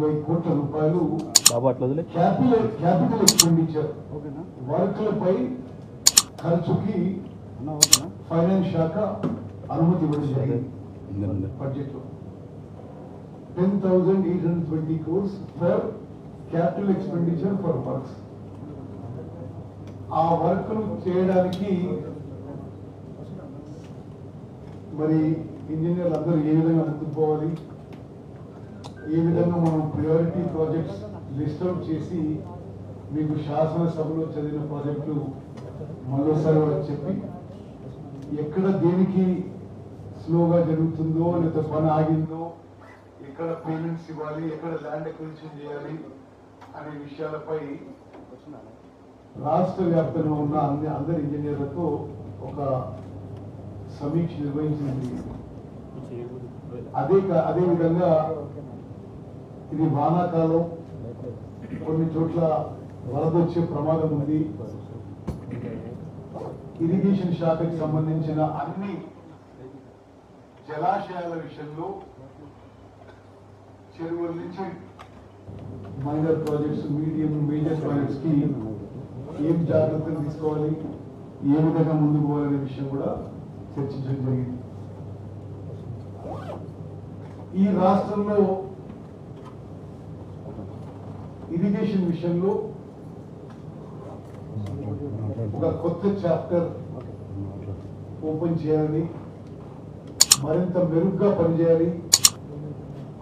ఇరవై కోట్ల రూపాయలు క్యాపిటల్ క్యాపిటల్ ఎక్స్పెండిచర్. ఓకేనా? వర్క్లపై ఖర్చుకి ఫైనాన్స్ శాఖ అనుమతి ఇవ్వడం జరిగింది. బడ్జెట్లో ten thousand eight hundred twenty crores for capital expenditure for works. ఆ వర్క్లు చేయడానికి మరి ఇంజనీర్లు అందరూ ఏ విధంగా ముందుకు పోవాలి? ఏ విధంగా మనం ప్రయారిటీ ప్రాజెక్ట్స్ లిస్ట్ చేసి మీకు శాసనసభలో చదివిన ప్రాజెక్టులు మరోసారి వాళ్ళకి చెప్పి ఎక్కడ దేనికి స్లోగా జరుగుతుందో లేదా పని ఆగిందో ఎక్కడ పేమెంట్స్ ఇవ్వాలి ఎక్కడ ల్యాండ్ అక్విజిషన్ చేయాలి అనే విషయాలపై రాష్ట్ర వ్యాప్తంగా ఉన్న అన్ని అందరి ఇంజనీర్లతో ఒక సమీక్ష నిర్వహించింది అదే అదేవిధంగా అదే విధంగా ఇది వానాకాలం. కొన్ని చోట్ల వరద వచ్చే ప్రమాదం ఉంది. ఇరిగేషన్ శాఖకి సంబంధించిన అన్ని జలాశయాల విషయంలో చెరువుల నుంచి మైనర్ ప్రాజెక్ట్స్ మీడియం మేజర్ ప్రాజెక్ట్స్కి ఏం జాగ్రత్తలు తీసుకోవాలి? ఏ విధంగా ముందుకు పోవాలనే విషయం కూడా చర్చించడం జరిగింది. ఈ రాష్ట్రంలో ఇరిగేషన్ విషయంలో ఒక కొత్త చాప్టర్ ఓపెన్ చేయాలని మరింత మెరుగ్గా పనిచేయాలి.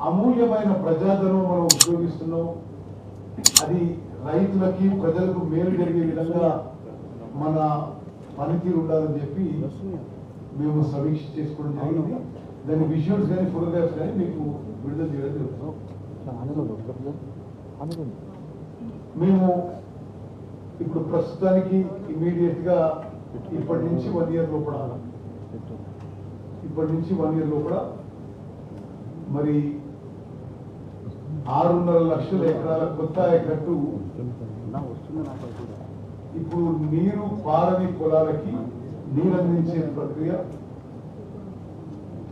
అమూల్యమైన ప్రజాధనం మనం ఉపయోగిస్తున్నాం. అది రైతులకి ప్రజలకు మేలు జరిగే విధంగా మన పనితీరు ఉండాలని చెప్పి మేము సమీక్ష చేసుకోవడం జరిగింది. దాని విజువల్స్ కానీ ఫోటోగ్రాఫ్స్ కానీ మీకు విడుదల చేయడం జరుగుతుంది. మేము ఇప్పుడు ప్రస్తుతానికి ఇమీడియట్గా ఇప్పటి నుంచి వన్ ఇయర్ లోపల ఇప్పటి నుంచి వన్ ఇయర్ లోపల మరి ఆరున్నర లక్షల ఎకరాల కొత్త ఆయకట్టు ఇప్పుడు నీరు పారని పొలాలకి నీరు అందించే ప్రక్రియ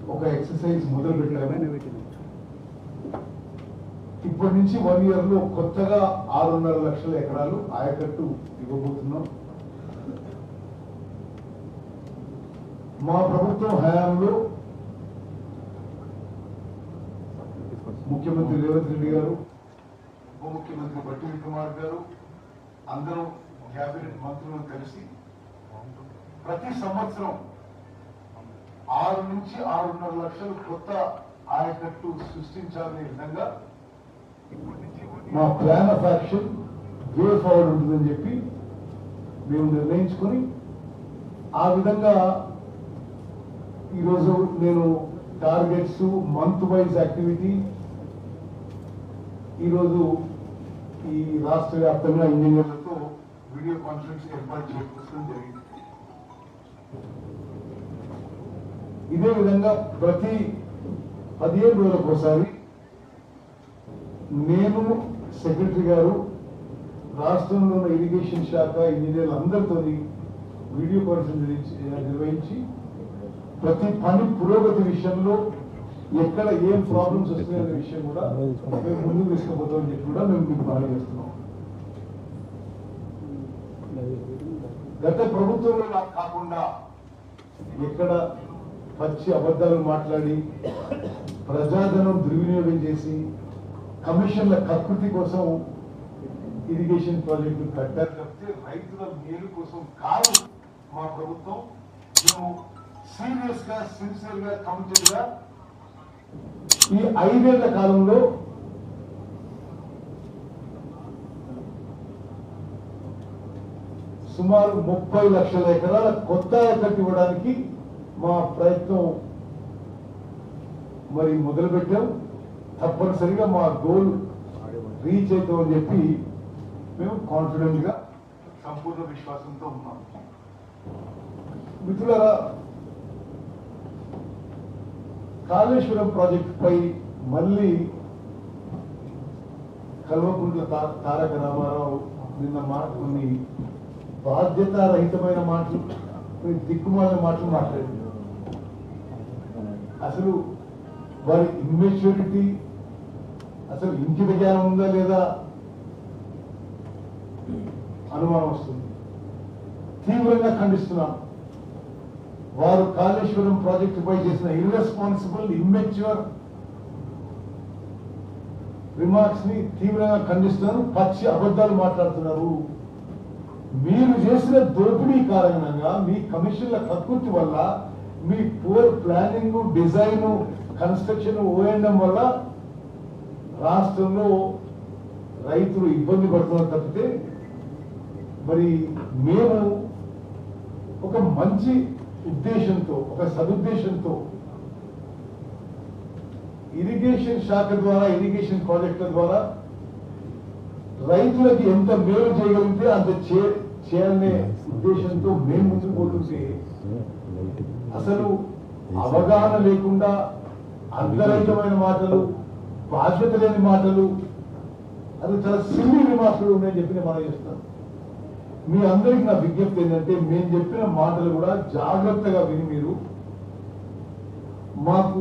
ఒక ఎక్సర్సైజ్ మొదలు పెట్టాము ఇప్పటి నుంచి వన్ ఇయర్లో కొత్తగా ఆరున్నర లక్షల ఎకరాలు ఆయకట్టు ఇవ్వబోతున్నాం. మా ప్రభుత్వం హయాంలో ముఖ్యమంత్రి రేవంత్ రెడ్డి గారు ఉప ముఖ్యమంత్రి బట్టి విక్రమార్ గారు అందరూ క్యాబినెట్ మంత్రులను కలిసి ప్రతి సంవత్సరం ఆరు నుంచి ఆరున్నర లక్షలు కొత్త ఆయకట్టు సృష్టించాలనే విధంగా మా plan of action way forward ఉంటుందని చెప్పి మేము నిర్ణయించుకొని ఆ విధంగా ఈరోజు నేను టార్గెట్స్ మంత్ వైజ్ యాక్టివిటీ ఈరోజు ఈ రాష్ట్ర వ్యాప్తంగా ఇంజనీర్లతో వీడియో కాన్ఫరెన్స్ ఏర్పాటు చేయడం జరిగింది. ఇదే విధంగా ప్రతి పదిహేను రోజులకు ఒకసారి నేను సెక్రటరీ గారు రాష్ట్రంలో ఉన్న ఇరిగేషన్ శాఖ ఇంజనీర్లు అందరితో వీడియో కాన్ఫరెన్స్ నిర్వహించి- ప్రతి పని పురోగతి విషయంలో ఎక్కడ ఏం ప్రాబ్లమ్స్ వస్తున్నాయనే విషయం కూడా మేము ముందుకు తీసుకుపోతామని చెప్పి కూడా మేము మీకు బాగా చేస్తున్నాం గత ప్రభుత్వంలో నాకు కాకుండా ఎక్కడ పచ్చి అబద్ధాలు మాట్లాడి ప్రజాధనం దుర్వినియోగం చేసి కమిషన్ల కకృతి కోసం ఇరిగేషన్ ప్రాజెక్టులు కట్టారు తప్పితే రైతుల మేలు కోసం కాదు మా ప్రభుత్వం. మేము సీరియస్గా సిన్సియర్గా కమిటెడ్గా ఈ ఐదేళ్ళ కాలంలో సుమారు ముప్పై లక్షల ఎకరాల కొత్త ఆయకట్టు ఇవ్వడానికి మా ప్రయత్నం మరి మొదలుపెట్టాం. తప్పనిసరిగా మా గోల్ రీచ్ అవుతామని చెప్పి మేము కాన్ఫిడెంట్గా సంపూర్ణ విశ్వాసంతో ఉన్నాం. మిత్రులారా కాళేశ్వరం ప్రాజెక్ట్ పై మళ్ళీ కల్వకుంట్ల తారక రామారావు నిన్న మాట కొన్ని బాధ్యతారహితమైన మాటలు కొన్ని దిక్కుమాలిన మాటలు మాట్లాడింది అసలు వారి ఇమ్మెచ్యూరిటీ అసలు ఇంకిత జ్ఞానం ఉందా లేదా? అనుమానం వస్తుంది. తీవ్రంగా ఖండిస్తున్నాం. వారు కాళేశ్వరం ప్రాజెక్టు పై చేసిన ఇర్రెస్పాన్సిబుల్ ఇమ్మెచ్యూర్ రిమార్క్స్ని తీవ్రంగా ఖండిస్తున్నారు. పచ్చి అబద్ధాలు మాట్లాడుతున్నారు. మీరు చేసిన దోపిడీ కారణంగా మీ కమిషన్ల ప్రకృతి వల్ల మీ poor planning design construction O and M వల్ల రాష్ట్రంలో రైతులు ఇబ్బంది పడుతున్నారు తప్పితే మరి మేము ఒక మంచి ఉద్దేశంతో ఒక సదుద్దేశంతో ఇరిగేషన్ శాఖ ద్వారా ఇరిగేషన్ ప్రాజెక్టుల ద్వారా రైతులకి ఎంత మేలు చేయగలిగితే అంత చే- చేయాలనే ఉద్దేశంతో మేము ముందుకు పోతుంటే అసలు అవగాహన లేకుండా అంతరహితమైన మాటలు బాధ్యత లేని మాటలు అది చాలా సిల్లి మాటలు ఉన్నాయని చెప్పి నేను మనం చేస్తాను మీ అందరికి నా విజ్ఞప్తి ఏంటంటే మేము చెప్పిన మాటలు కూడా జాగ్రత్తగా విని మీరు మాకు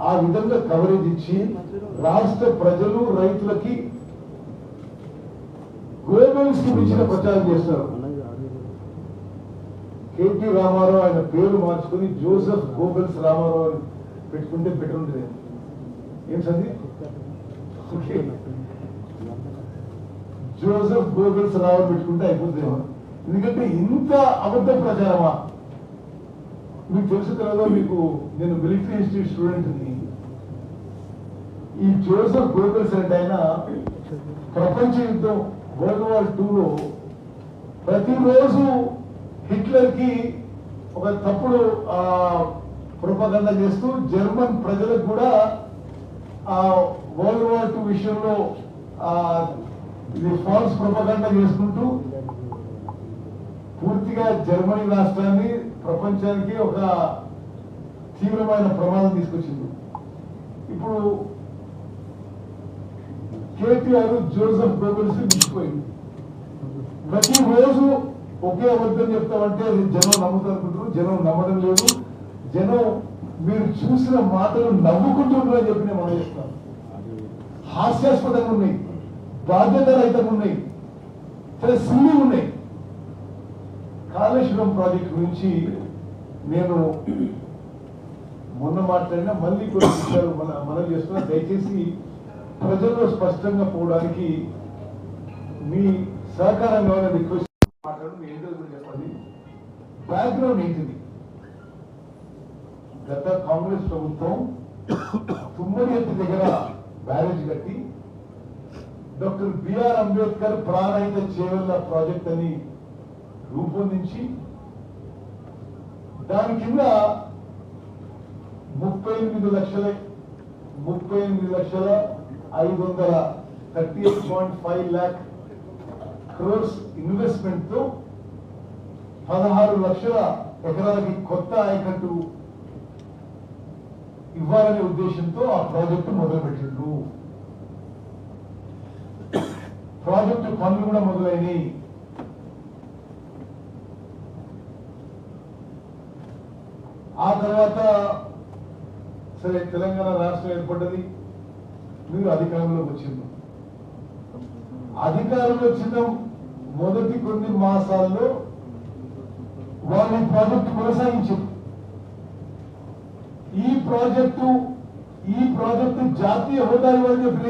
ఆ విధంగా కవరేజ్ ఇచ్చి రాష్ట్ర ప్రజలు రైతులకి గోబెల్స్కి మించిన ప్రచారం చేస్తారు. కేటీ రామారావు ఆయన పేరు మార్చుకుని జోసెఫ్ గోబెల్స్ రామారావు అని పెట్టుకుంటే బెటర్ ఏం చదివి జోసెఫ్ గోబెల్స్ రావు పెట్టుకుంటే అయిపోతుందేమో. ఎందుకంటే ఇంత అబద్ధ ప్రచారమా? మీకు తెలుసు కదా మీకు నేను మిలిటరీ ఇన్స్టిట్యూట్ స్టూడెంట్ని. ఈ జోసెఫ్ గోబెల్స్ అంటే ఆయన ప్రపంచ యుద్ధం వరల్డ్ వార్ టూలో ప్రతిరోజు హిట్లర్కి ఒక తప్పుడు ఆ ప్రొపగండ చేస్తూ జర్మన్ ప్రజలకు కూడా వరల్డ్ వార్ టూ విషయంలో ఆ ఇది ఫాల్స్ ప్రొపగండ చేసుకుంటూ పూర్తిగా జర్మనీ రాష్ట్రాన్ని ప్రపంచానికి ఒక తీవ్రమైన ప్రమాదం తీసుకొచ్చింది. ఇప్పుడు కేటీఆర్ జోసఫ్ గోబెల్స్ మించిపోయింది. ప్రతిరోజు ఒకే అబద్ధం చెప్తామంటే అది జనం నమ్ముతారు జనం నమ్మడం లేదు. జనం మీరు చూసిన మాటలు నవ్వుకుంటున్నారని చెప్పి నేను మనం చెప్తాను హాస్యాస్పదంగా ఉన్నాయి. బాధ్యత రహితంగా ఉన్నాయి. చాలా సిల్లి ఉన్నాయి. కాళేశ్వరం ప్రాజెక్ట్ గురించి నేను మొన్న మాట్లాడినా మళ్ళీ కొన్ని విషయాలు మన మనం చేస్తున్నా. దయచేసి ప్రజల్లో స్పష్టంగా పోవడానికి మీ సహకారం కావాలని రిక్వెస్ట్ మాట్లాడు మీ ఏంటో చెప్పండి. బ్యాక్గ్రౌండ్ ఏంటిది? గత కాంగ్రెస్ ప్రభుత్వం తుమ్మడి ఎత్తి దగ్గర బ్యారేజ్ కట్టి doctor BR Ambedkar Pranahita Chevella project అని రూపొందించి దాని కింద ముప్పై ఎనిమిది లక్షల ముప్పై ఎనిమిది లక్షల ఐదు వందల thirty eight point five lakh crores ఇన్వెస్ట్మెంట్తో పదహారు లక్షల ఎకరాలకి కొత్త ఆయకట్టు ఇవ్వాలనే ఉద్దేశంతో ఆ ప్రాజెక్టు మొదలుపెట్టిండ్రు. ప్రాజెక్టు పనులు కూడా మొదలైనవి ఆ తర్వాత సరే తెలంగాణ రాష్ట్రం ఏర్పడ్డది. మీరు అధికారంలోకి వచ్చింది అధికారంలో వచ్చిన మొదటి కొన్ని మాసాల్లో వాళ్ళు ప్రాజెక్టు కొనసాగించారు. ఈ ప్రాజెక్టు ఈ ప్రాజెక్టు జాతీయ హోదా ఇవ్వాలని చెప్పి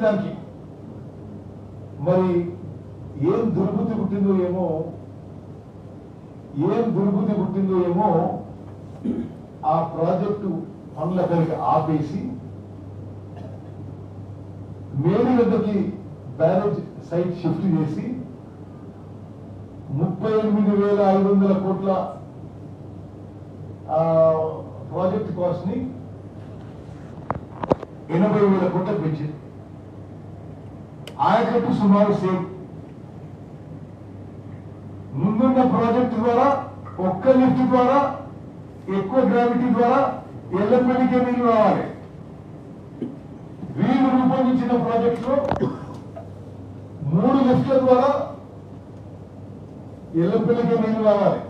దానికి. మరి ఏం దుర్బుద్ధి పుట్టిందో ఏమో ఏం దుర్బుద్ధి పుట్టిందో ఏమో ఆ ప్రాజెక్టు పనుల కలిగి ఆపేసి మేడి వద్దకి బ్యారేజ్ సైట్ షిఫ్ట్ చేసి ముప్పై ఎనిమిది వేల ఐదు వందల కోట్ల ఆ, ప్రాజెక్ట్ కాస్ట్ని ఎనభై వేల కోట్ల పెంచింది ఆయకట్టు సుమారు సేమ్. ముందున్న ప్రాజెక్ట్ ద్వారా ఒక్క లిఫ్ట్ ద్వారా ఎక్కువ గ్రావిటీ ద్వారా ఎల్లంపల్లికే నీళ్ళు రావాలి. వీళ్ళు రూపొందించిన ప్రాజెక్ట్లో మూడు లిఫ్ట్ల ద్వారా ఎల్లంపల్లికే నీళ్ళు రావాలి.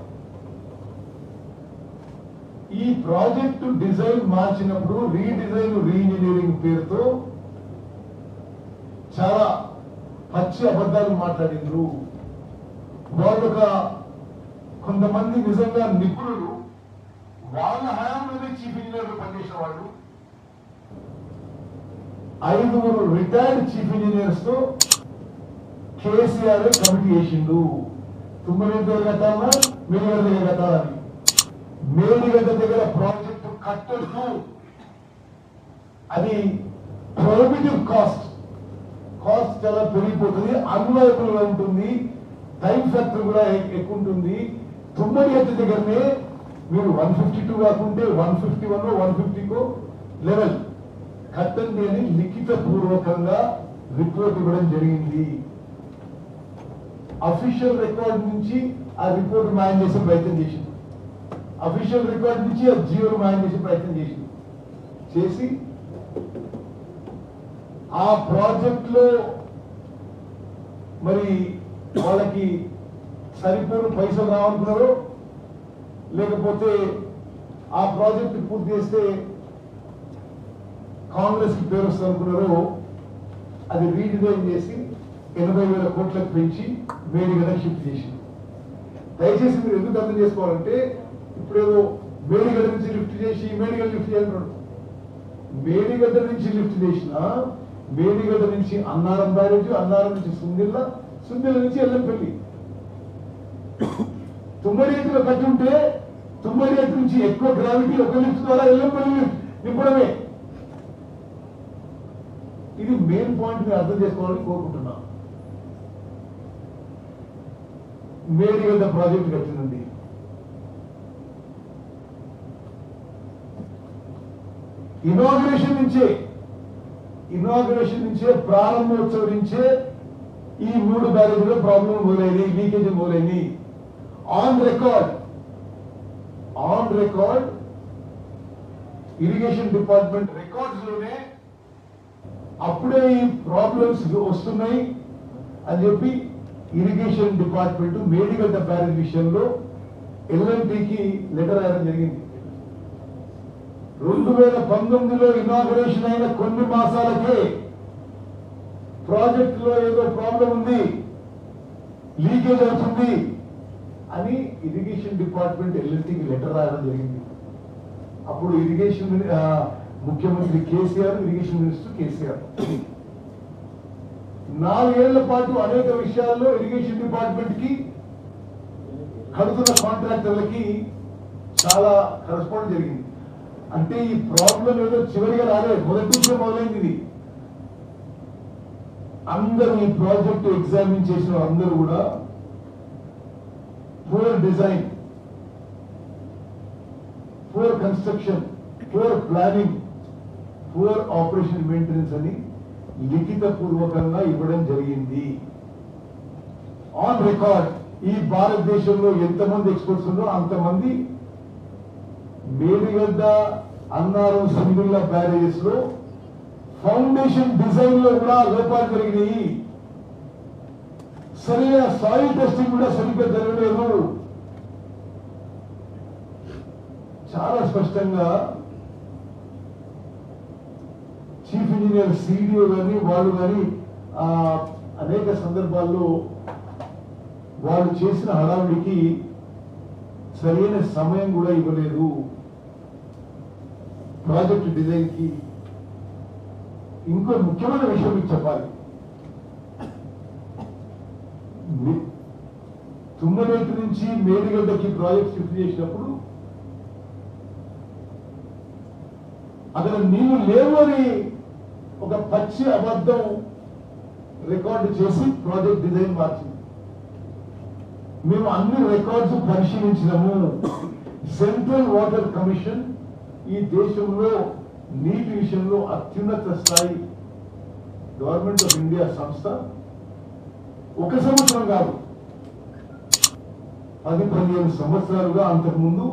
ఈ ప్రాజెక్టు డిజైన్ మార్చినప్పుడు రీడిజైన్ రీఇంజనీరింగ్ పేరుతో చాలా పచ్చి అబద్ధాలు మాట్లాడిండ్రు. వాళ్ళు ఒక కొంతమంది నిజంగా నిపుణులు వాళ్ళ హయాంలోనే చీఫ్ ఇంజనీర్లు పనిచేసిన వాళ్ళు ఐదుగురు రిటైర్డ్ చీఫ్ ఇంజనీర్స్తో కేసీఆర్ కమిటీ వేసిండు తుమ్మగడ్డ దగ్గర కట్టాలా గతాలని మేడిగడ్డ దగ్గర ప్రాజెక్టు కట్టొద్దు. అది ప్రొహిబిటివ్ కాస్ట్ కాస్ట్ చాలా పెరిగిపోతుంది? అన్వయబుల్ ఉంటుంది. టైం ఫ్యాక్టర్ కూడా ఎక్కువ ఉంటుంది. తుమ్మడి ఎత్తు దగ్గరనే మీరు వన్ ఫిఫ్టీ టూ కాకుంటే వన్ ఫిఫ్టీ వన్ వన్ ఫిఫ్టీకో లెవెల్ కట్టండి అని లిఖిత పూర్వకంగా రిపోర్ట్ ఇవ్వడం జరిగింది. అఫీషియల్ రికార్డ్ నుంచి ఆ రిపోర్ట్ మాయం చేసే ప్రయత్నం చేసింది. అఫీషియల్ రికార్డ్ నుంచి ఆ జియోను మాయం చేసే ప్రయత్నం చేసింది. చేసి ఆ ప్రాజెక్ట్లో మరి వాళ్ళకి సరిపోయిన పైసలు రావనుకున్నారో లేకపోతే ఆ ప్రాజెక్ట్ పూర్తి చేస్తే కాంగ్రెస్కి పేరు వస్తుంది అనుకున్నారో అది రీడిజైన్ చేసి ఎనభై వేల కోట్లకు పెంచి మేడిగడ షిఫ్ట్ చేసింది. దయచేసి మీరు ఎందుకు అర్థం చేసుకోవాలంటే ఇప్పుడేదో ఏదో నుంచి లిఫ్ట్ చేసి మేడిగడ లిఫ్ట్ చేయాలంటాడు మేడిగడ్డ నుంచి లిఫ్ట్ చేసిన మేడిగడ్డ నుంచి అన్నారం బ్యారేజ్ అన్నారం నుంచి సుందిల్ల సుందిల్ల నుంచి ఎల్లంపల్లి. తుమ్మడి కట్టి ఉంటే తుమ్మడి ఎత్తు నుంచి ఎక్కువ గ్రావిటీ ఒక లిఫ్ట్ ద్వారా ఎల్లంపల్లి నింపడమే. ఇది మెయిన్ పాయింట్ మీరు అర్థం చేసుకోవాలని కోరుకుంటున్నా. మేడిగడ్డ ప్రాజెక్ట్ కట్టిందండి. ఇనాగ్రేషన్ నుంచే ఇనాగ్రేషన్ నుంచే ప్రారంభోత్సవం నుంచే ఈ మూడు బ్యారేజ్లో ప్రాబ్లం మొదలైంది లీకేజ్ మొదలైంది on record on record irrigation department రికార్డ్స్లోనే అప్పుడే ఈ ప్రాబ్లమ్స్ వస్తున్నాయి అని చెప్పి ఇరిగేషన్ డిపార్ట్మెంట్ మేడిగడ్డ బ్యారేజ్ విషయంలో ఎల్ఎంపీకి లెటర్ రాయడం జరిగింది. రెండు వేల పంతొమ్మిదిలో ఇనాగరేషన్ అయిన కొన్ని మాసాలకే ప్రాజెక్ట్లో ఏదో ప్రాబ్లం ఉంది లీకేజ్ అవుతుంది అని ఇరిగేషన్ డిపార్ట్మెంట్ ఎల్ఎన్టీకి లెటర్ రాయడం జరిగింది. అప్పుడు ఇరిగేషన్ ముఖ్యమంత్రి కేసీఆర్ ఇరిగేషన్ మినిస్టర్ కేసీఆర్. నాలుగేళ్ళ పాటు అనేక విషయాల్లో ఇరిగేషన్ డిపార్ట్మెంట్కి కడుతున్న కాంట్రాక్టర్లకి చాలా కరెస్పాండ్ జరిగింది. అంటే ఈ ప్రాబ్లం ఏదో చివరిగా రాలేదు మొదటి నుంచే మొదలైంది ఇది. అందరూ ఈ ప్రాజెక్ట్ ఎగ్జామిన్ చేసిన అందరూ కూడా poor design poor construction poor planning poor operation maintenance అని లిఖిత పూర్వకంగా ఇవ్వడం జరిగింది. ఆన్ రికార్డ్ ఈ భారతదేశంలో ఎంతమంది ఎక్స్పర్ట్స్ ఉన్నారో అంతమంది మేడిగడ్డ అన్నారం సింగిల్ల బ్యారేజెస్లో ఫౌండేషన్ డిజైన్లో కూడా లోపాలు జరిగినాయి. సరైన సాయిల్ టెస్టింగ్ కూడా సరిగ్గా జరగలేదు. చాలా స్పష్టంగా చీఫ్ ఇంజనీర్ సిడిఓ కానీ వాళ్ళు కానీ అనేక సందర్భాల్లో వాళ్ళు చేసిన హడావిడికి సరైన సమయం కూడా ఇవ్వలేదు. ప్రాజెక్ట్ డిజైన్కి ఇంకో ముఖ్యమైన విషయం మీకు చెప్పాలి. మీ- తుమ్మనేటి నుంచి మేడిగడ్డకి ప్రాజెక్ట్ షిఫ్ట్ చేసినప్పుడు అక్కడ నీళ్ళు లేవు అని ఒక పచ్చి అబద్ధం రికార్డు చేసి ప్రాజెక్ట్ డిజైన్ మార్చింది. మేము అన్ని రికార్డ్స్ పరిశీలించినాము. సెంట్రల్ వాటర్ కమిషన్ ఈ దేశంలో నీటి విషయంలో అత్యున్నత స్థాయి గవర్నమెంట్ ఆఫ్ ఇండియా సంస్థ ఒక సంవత్సరం కాదు. పది పదిహేను సంవత్సరాలుగా అంతకుముందు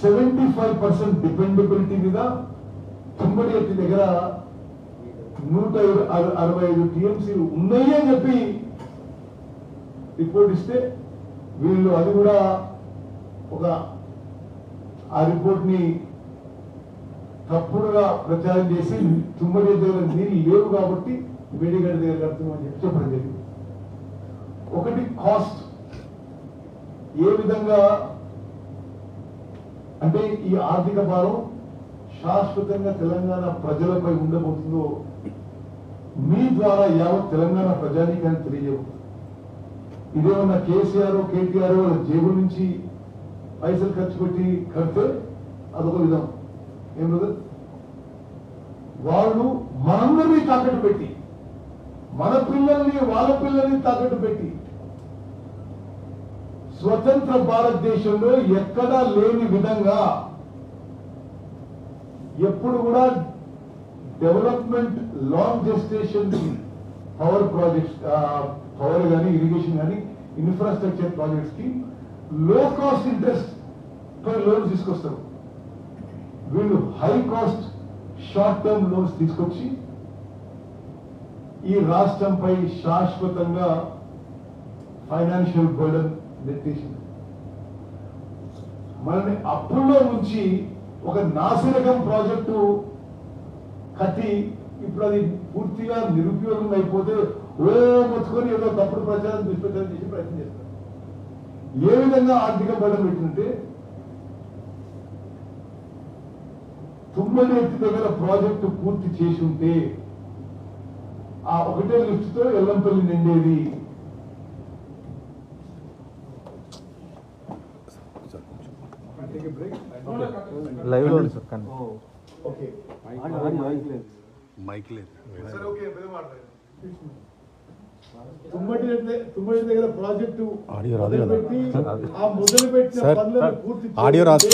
సెవెంటీ ఫైవ్ పర్సెంట్ డిపెండబిలిటీ మీద తొంభై ఎత్తి దగ్గర నూట అర- అరవై ఐదు టీఎంసీలు ఉన్నాయి అని చెప్పి రిపోర్ట్ ఇస్తే వీళ్ళు అది కూడా ఒక ఆ రిపోర్ట్ని తప్పుడుగా ప్రచారం చేసి తుమ్మడి దగ్గర నీళ్ళు లేవు కాబట్టి వేడిగడ్డ దగ్గర కడుతున్నామని చెప్పి చెప్పడం జరిగింది. ఒకటి కాస్ట్. ఏ విధంగా అంటే ఈ ఆర్థిక భారం శాశ్వతంగా తెలంగాణ ప్రజలపై ఉండబోతుందో మీ ద్వారా యావత్ తెలంగాణ ప్రజానీకాన్ని తెలియజేయబోతుంది. ఇదేమన్నా కేసీఆర్ కేటీఆర్ వాళ్ళ జేబు నుంచి పైసలు ఖర్చు పెట్టి కడితే అదొక విధం. ఏం బ్రదర్ వాళ్ళు మనందరినీ తాకట్టు పెట్టి మన పిల్లల్ని వాళ్ళ పిల్లల్ని తాకట్టు పెట్టి స్వతంత్ర భారతదేశంలో ఎక్కడా లేని విధంగా ఎప్పుడు కూడా development long gestation power projects power కానీ ఇరిగేషన్ కానీ ఇన్ఫ్రాస్ట్రక్చర్ ప్రాజెక్ట్స్కి లో కాస్ట్ ఇంట్రెస్ట్ పై లోన్స్ తీసుకొస్తారు. వీళ్ళు high cost short term loans తీసుకొచ్చి ఈ రాష్ట్రంపై శాశ్వతంగా ఫైనాన్షియల్ బర్డన్ నెట్టేసింది మనల్ని అప్పుల్లో ఉంచి ఒక నాసిరకం ప్రాజెక్టు కట్టి ఇప్పుడు అది పూర్తిగా నిరుపయోగం అయిపోతే ఓ మొత్తుకొని ఏదో తప్పుడు ప్రచారం దుష్ప్రచారం చేసి ప్రయత్నం చేస్తారు. ఏ విధంగా ఆర్థిక బలం పెట్టినంటే తుమ్మడి ఎత్తి దగ్గర ప్రాజెక్టు పూర్తి చేసి ఉంటే ఆ ఒకటే లిఫ్ట్తో ఎల్లంపల్లి నిండేది లైవ్లో ఉంది సార్ కానీ ఓకే మైక్ లేదు సరే ఓకే పెద్ద మాట్లాడండి. తుమ్మటి దగ్గర- తుమ్మటి దగ్గర ప్రాజెక్టు ఆడియో రాదు కదా? ఆ మొదలు పెట్టిన సార్, పనులను పూర్తి ఆడియో రాదు.